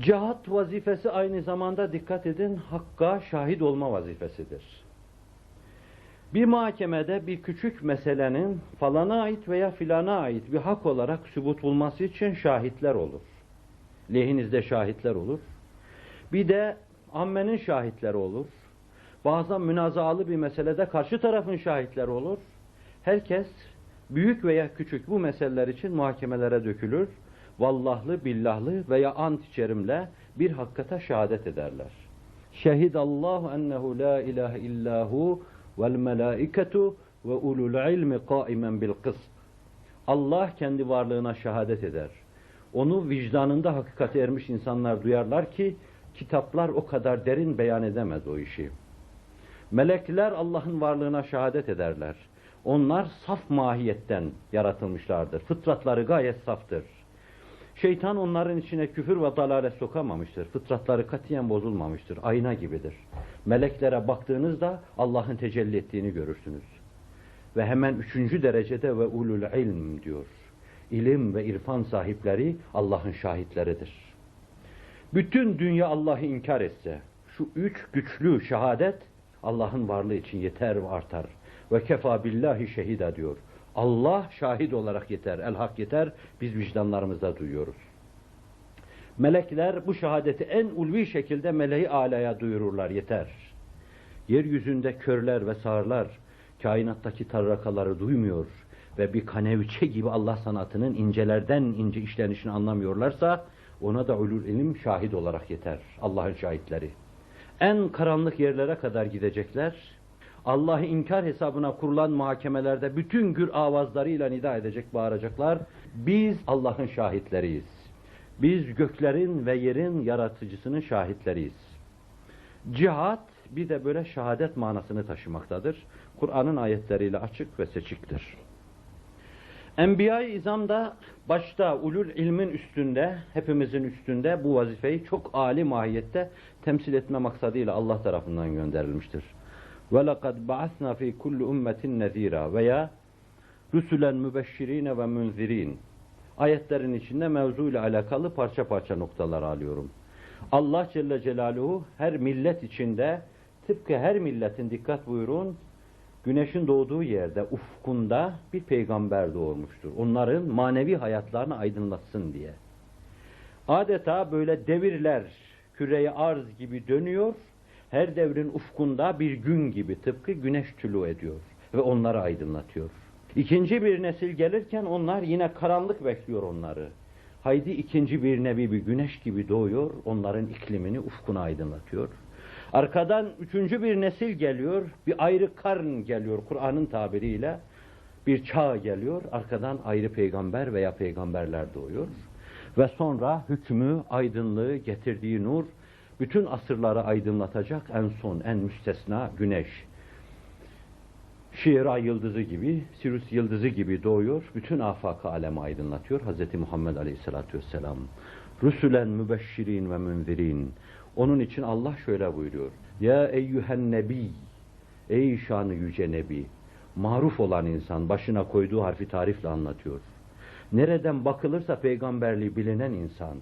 Cihat vazifesi aynı zamanda dikkat edin hakka şahit olma vazifesidir. Bir mahkemede bir küçük meselenin falana ait veya filana ait bir hak olarak sübut bulması için şahitler olur. Lehinizde şahitler olur. Bir de ammenin şahitleri olur. Bazen münazalı bir meselede karşı tarafın şahitleri olur. Herkes büyük veya küçük bu meseleler için muhakemelere dökülür. Vallahlı, billahlı veya ant içerimle bir hakikate şehadet ederler. Şehidallahu ennehu la ilahe illahu vel melaiketu ve ulul ilmi kaimen bil kıst. Allah kendi varlığına şehadet eder. Onu vicdanında hakikate ermiş insanlar duyarlar ki kitaplar o kadar derin beyan edemez o işi. Melekler Allah'ın varlığına şehadet ederler. Onlar saf mahiyetten yaratılmışlardır. Fıtratları gayet saftır. Şeytan onların içine küfür ve dalalet sokamamıştır. Fıtratları katiyen bozulmamıştır. Ayna gibidir. Meleklere baktığınızda Allah'ın tecelli ettiğini görürsünüz. Ve hemen üçüncü derecede ve ulul ilm diyor. İlim ve irfan sahipleri Allah'ın şahitleridir. Bütün dünya Allah'ı inkar etse, şu üç güçlü şehadet Allah'ın varlığı için yeter ve artar. Ve kefa billahi şehida diyor. Allah şahit olarak yeter, el hak yeter, biz vicdanlarımızda duyuyoruz. Melekler bu şehadeti en ulvi şekilde meleği alaya duyururlar, yeter. Yeryüzünde körler ve sağırlar, kainattaki tarrakaları duymuyor ve bir kaneviçe gibi Allah sanatının incelerden ince işlenişini anlamıyorlarsa, ona da ulul ilim şahit olarak yeter, Allah'ın şahitleri. En karanlık yerlere kadar gidecekler, Allah'ı inkar hesabına kurulan muhakemelerde bütün gür avazlarıyla nida edecek, bağıracaklar. Biz Allah'ın şahitleriyiz. Biz göklerin ve yerin yaratıcısının şahitleriyiz. Cihat bir de böyle şehadet manasını taşımaktadır. Kur'an'ın ayetleriyle açık ve seçiktir. Enbiya-i İzam da başta ulul ilmin üstünde, hepimizin üstünde bu vazifeyi çok âli mahiyette temsil etme maksadıyla Allah tarafından gönderilmiştir. Ve lekad ba'asna fi kulli ummetin nezira veya Rüsülen mübeşşirine ve münzirin ayetlerin içinde mevzuyla alakalı parça parça noktalar alıyorum. Allah Celle Celaluhu her millet içinde tıpkı her milletin dikkat buyurun güneşin doğduğu yerde ufkunda bir peygamber doğurmuştur. Onların manevi hayatlarını aydınlatsın diye. Adeta böyle devirler küreye arz gibi dönüyor her devrin ufkunda bir gün gibi tıpkı güneş tülü ediyor ve onları aydınlatıyor. İkinci bir nesil gelirken onlar yine karanlık bekliyor onları. Haydi ikinci bir nebi bir güneş gibi doğuyor, onların iklimini, ufkunu aydınlatıyor. Arkadan üçüncü bir nesil geliyor, bir ayrı karn geliyor Kur'an'ın tabiriyle. Bir çağ geliyor, arkadan ayrı peygamber veya peygamberler doğuyor. Ve sonra hükmü, aydınlığı, getirdiği nur, bütün asırları aydınlatacak en son, en müstesna güneş. Şiira yıldızı gibi, Sirius yıldızı gibi doğuyor, bütün afakı alemi aydınlatıyor Hz. Muhammed Aleyhisselatü Vesselam. Rüsülen mübeşşirin ve münzirin. Onun için Allah şöyle buyuruyor. Ya eyyühen nebi, ey şanı yüce nebi. Maruf olan insan başına koyduğu harfi tarifle anlatıyor. Nereden bakılırsa peygamberliği bilinen insan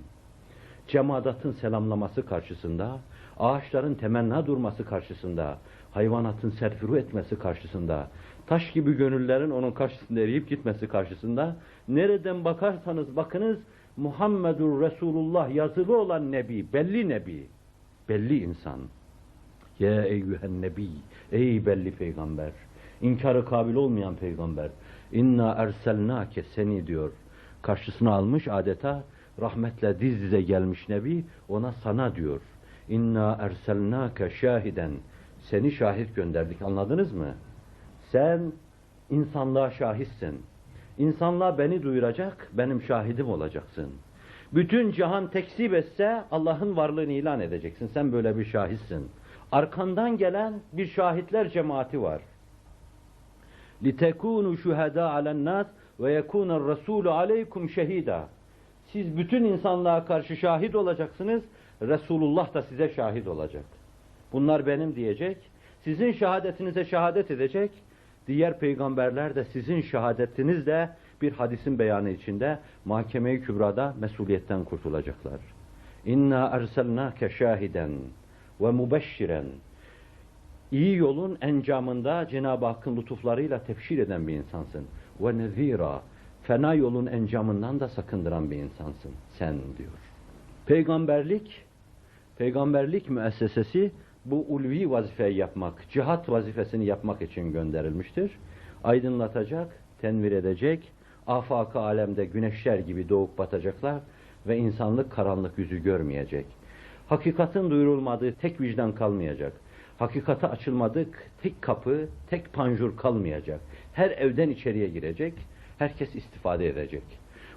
cemadatın selamlaması karşısında, ağaçların temenna durması karşısında, hayvanatın serfuru etmesi karşısında, taş gibi gönüllerin onun karşısında eriyip gitmesi karşısında, nereden bakarsanız bakınız, Muhammedur Resulullah yazılı olan Nebi, belli Nebi, belli insan. Ya eyyühen Nebi, ey belli peygamber, inkarı kabil olmayan peygamber, inna erselnake seni diyor, karşısına almış adeta, rahmetle diz dize gelmiş Nebi ona sana diyor. İnna erselnake şahiden. Seni şahit gönderdik. Anladınız mı? Sen insanlığa şahitsin. İnsanlığa beni duyuracak, benim şahidim olacaksın. Bütün cihan tekzip etse Allah'ın varlığını ilan edeceksin. Sen böyle bir şahitsin. Arkandan gelen bir şahitler cemaati var. لِتَكُونُوا شُهَدَا عَلَى النَّاسِ وَيَكُونَ الرَّسُولُ عَلَيْكُمْ شَهِيدًا siz bütün insanlığa karşı şahit olacaksınız. Resulullah da size şahit olacak. Bunlar benim diyecek. Sizin şehadetinize şehadet edecek. Diğer peygamberler de sizin şehadetinizle bir hadisin beyanı içinde mahkeme-i kübrada mesuliyetten kurtulacaklar. İnna erselnâke şahiden ve mubeşşiren. İyi yolun encamında Cenab-ı Hakk'ın lütuflarıyla tefşir eden bir insansın. Ve nezira. Fena yolun encamından da sakındıran bir insansın sen diyor. Peygamberlik, peygamberlik müessesesi bu ulvi vazifeyi yapmak, cihat vazifesini yapmak için gönderilmiştir. Aydınlatacak, tenvir edecek, afak alemde güneşler gibi doğup batacaklar ve insanlık karanlık yüzü görmeyecek. Hakikatin duyurulmadığı tek vicdan kalmayacak. Hakikate açılmadık tek kapı, tek panjur kalmayacak. Her evden içeriye girecek, herkes istifade edecek.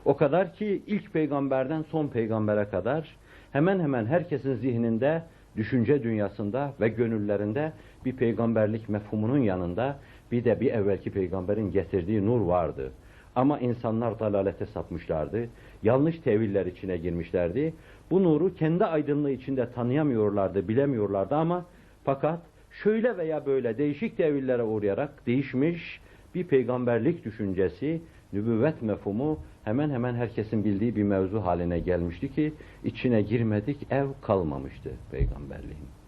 O kadar ki ilk peygamberden son peygambere kadar hemen hemen herkesin zihninde, düşünce dünyasında ve gönüllerinde bir peygamberlik mefhumunun yanında bir de bir evvelki peygamberin getirdiği nur vardı. Ama insanlar dalalete sapmışlardı. Yanlış teviller içine girmişlerdi. Bu nuru kendi aydınlığı içinde tanıyamıyorlardı, bilemiyorlardı ama fakat şöyle veya böyle değişik tevillere uğrayarak değişmiş bir peygamberlik düşüncesi, nübüvvet mefhumu hemen hemen herkesin bildiği bir mevzu haline gelmişti ki içine girmedik ev kalmamıştı peygamberliğin.